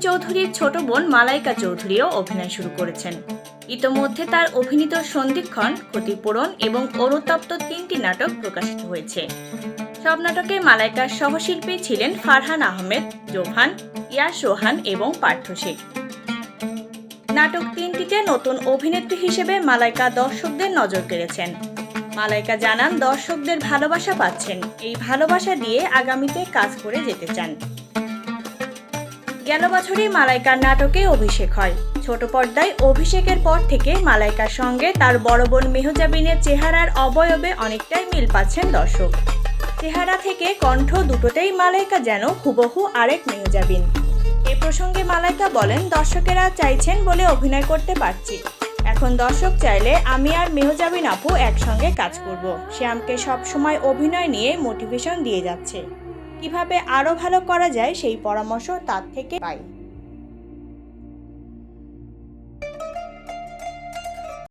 চৌধুরীর ছোট বোন মালাইকা চৌধুরীও অভিনয় শুরু করেছেন। ইতোমধ্যে তার অভিনীত সন্ধিক্ষণ, ক্ষতিপূরণ এবং অনুতপ্ত তিনটি নাটক প্রকাশিত হয়েছে। সব নাটকে মালাইকার সহশিল্পী ছিলেন ফারহান আহমেদ জোহান ইয়াস সোহান এবং পার্থ শেখ। নাটক তিনটিতে নতুন অভিনেত্রী হিসেবে মালাইকা দর্শকদের নজর কেড়েছেন। মালাইকা জানান, দর্শকদের ভালোবাসা পাচ্ছেন। এই ভালোবাসা দিয়ে আগামীতে কাজ করে যেতে চান। গেল বছরই মালাইকার নাটকে অভিষেক হয়। ছোট পর্দায় অভিষেকের পর থেকে মালাইকার সঙ্গে তার বড় বোন মেহজাবিনের চেহারার অবয়বে অনেকটাই মিল পাচ্ছেন দর্শক। চেহারা থেকে কণ্ঠ দুটোতেই মালাইকা যেন হুবহু আরেক মেহজাবিন। এ প্রসঙ্গে মালাইকা বলেন, দর্শকেরা চাইছেন বলে অভিনয় করতে পারছি। এখন দর্শক চাইলে আমি আর মেহজাবিন আপু একসঙ্গে কাজ করব। সে আমাকে সবসময় অভিনয় নিয়ে মোটিভেশন দিয়ে যাচ্ছে। কীভাবে আরও ভালো করা যায় সেই পরামর্শ তার থেকে পাই।